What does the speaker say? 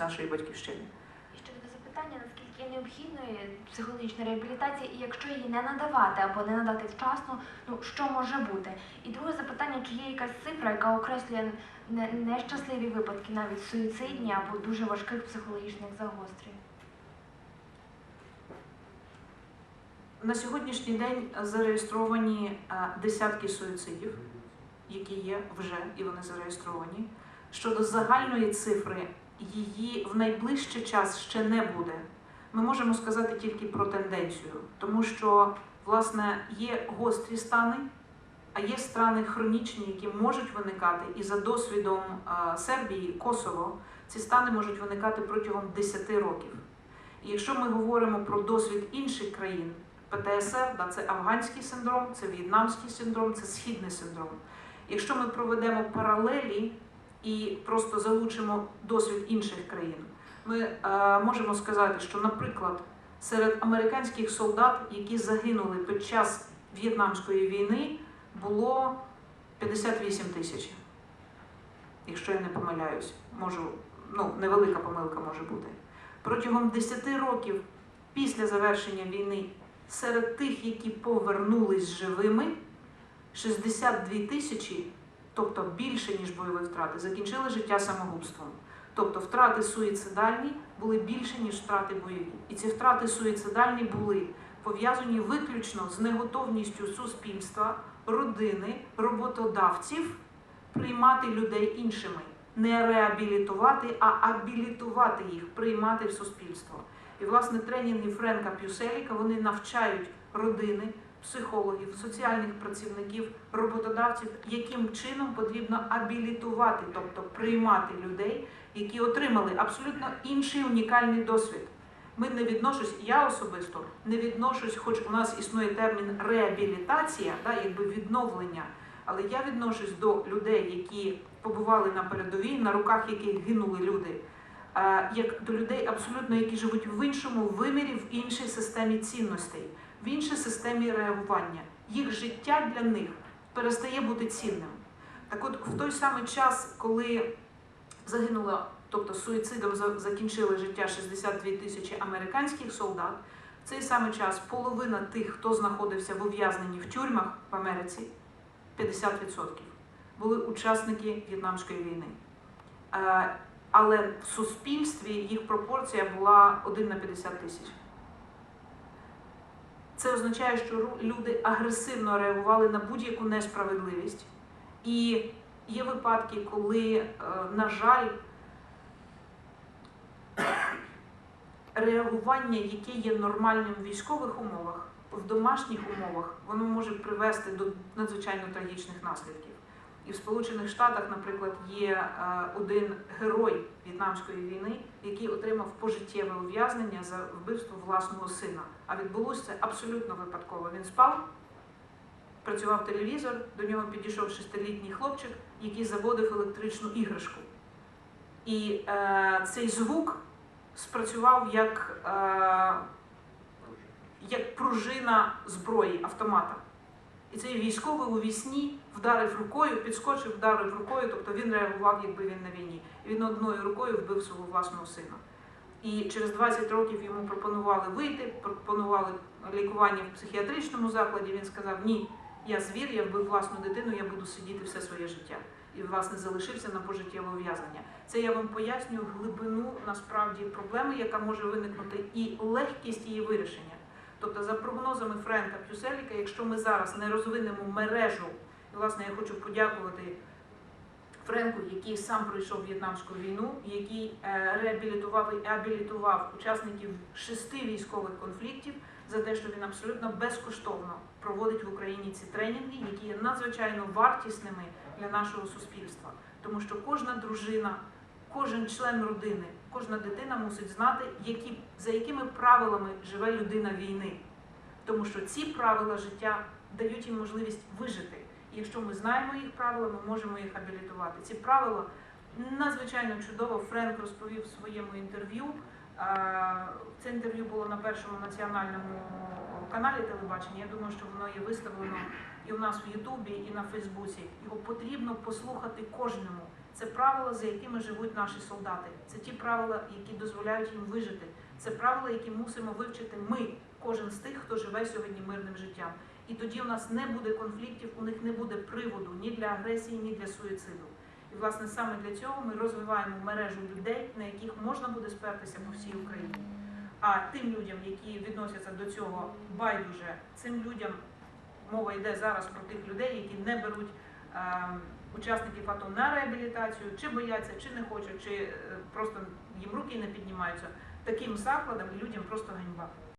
нашої батьківщини. І ще буде запитання, наскільки є необхідною психологічна реабілітація, і якщо її не надавати або не надати вчасно, ну що може бути? І друге запитання, чи є якась цифра, яка окреслює нещасливі випадки, навіть суїцидні або дуже важких психологічних загострень? На сьогоднішній день зареєстровані е, десятки суїцидів, які є вже і вони зареєстровані. Щодо загальної цифри, її в найближчий час ще не буде. Ми можемо сказати тільки про тенденцію, тому що власне є гострі стани, а є стани хронічні, які можуть виникати, і за досвідом Сербії, Косово, ці стани можуть виникати протягом 10 років. І якщо ми говоримо про досвід інших країн, ПТСР, да, це афганський синдром, це в'єтнамський синдром, це східний синдром. Якщо ми проведемо паралелі і просто залучимо досвід інших країн, ми е, можемо сказати, що, наприклад, серед американських солдат, які загинули під час В'єтнамської війни, було 58 тисяч. Якщо я не помиляюсь, можу, ну, невелика помилка може бути. Протягом 10 років після завершення війни серед тих, які повернулись живими, 62 тисячі, тобто більше ніж бойові втрати, закінчили життя самогубством. Тобто втрати суїцидальні були більше, ніж втрати бойові. І ці втрати суїцидальні були пов'язані виключно з неготовністю суспільства, родини, роботодавців приймати людей іншими, не реабілітувати, а абілітувати їх, приймати в суспільство. І власне тренінги Френка Пюселіка вони навчають родини, психологів, соціальних працівників, роботодавців, яким чином потрібно абілітувати, тобто приймати людей, які отримали абсолютно інший унікальний досвід. Ми не відношусь, я особисто не відношусь, хоч у нас існує термін реабілітація, да, якби відновлення. Але я відношусь до людей, які побували на передовій, на руках яких гинули люди, е, як до людей, абсолютно які живуть в іншому вимірі, в іншій системі цінностей, в іншій системі реагування. Їх життя для них перестає бути цінним. Так от, в той самий час, коли загинуло, тобто суїцидом закінчили життя 62 тисячі американських солдат, в цей самий час половина тих, хто знаходився в ув'язненні в тюрмах в Америці, 50% були учасники В'єтнамської війни. Е, Але в суспільстві їх пропорція була 1 на 50 тисяч. Це означає, що люди агресивно реагували на будь-яку несправедливість. І є випадки, коли, е, на жаль, реагування, яке є нормальним в військових умовах, в домашніх умовах, воно може привести до надзвичайно трагічних наслідків. І в Сполучених Штатах, наприклад, є е, один герой В'єтнамської війни, який отримав пожиттєве ув'язнення за вбивство власного сина. А відбулося це абсолютно випадково. Він спав, працював телевізор, до нього підійшов шестилітній хлопчик, який заводив електричну іграшку. І е, цей звук спрацював як, е, як пружина зброї автомата. І цей військовий у вісні вдарив рукою, підскочив, вдарив рукою, тобто він реагував, якби він на війні. Він одною рукою вбив свого власного сина. І через 20 років йому пропонували вийти, пропонували лікування в психіатричному закладі. Він сказав: Ні, я звір, я вбив власну дитину, я буду сидіти все своє життя. І власне залишився на пожиттєве ув'язнення. Це я вам пояснюю глибину насправді проблеми, яка може виникнути, і легкість її вирішення. Тобто, за прогнозами Френка Пюселіка, якщо ми зараз не розвинемо мережу, і власне я хочу подякувати Френку, який сам пройшов В'єтнамську війну, який е, реабілітував і абілітував учасників шести військових конфліктів за те, що він абсолютно безкоштовно проводить в Україні ці тренінги, які є надзвичайно вартісними для нашого суспільства. Тому що кожна дружина, кожен член родини, кожна дитина мусить знати, які, за якими правилами живе людина війни. Тому що ці правила життя дають їм можливість вижити. І якщо ми знаємо їх правила, ми можемо їх абілітувати. Ці правила надзвичайно чудово Френк розповів в своєму інтерв'ю. Це інтерв'ю було на першому національному каналі телебачення. Я думаю, що воно є виставлено і у нас в Ютубі, і на Фейсбуці. Його потрібно послухати кожному. Це правила, за якими живуть наші солдати. Це ті правила, які дозволяють їм вижити. Це правила, які мусимо вивчити ми, кожен з тих, хто живе сьогодні мирним життям. І тоді у нас не буде конфліктів, у них не буде приводу ні для агресії, ні для суїциду. І власне саме для цього ми розвиваємо мережу людей, на яких можна буде спертися по всій Україні. А тим людям, які відносяться до цього байдуже, цим людям мова йде зараз про тих людей, які не беруть е, учасників АТО на реабілітацію, чи бояться, чи не хочуть, чи е, просто їм руки не піднімаються. Таким закладам і людям просто ганьба.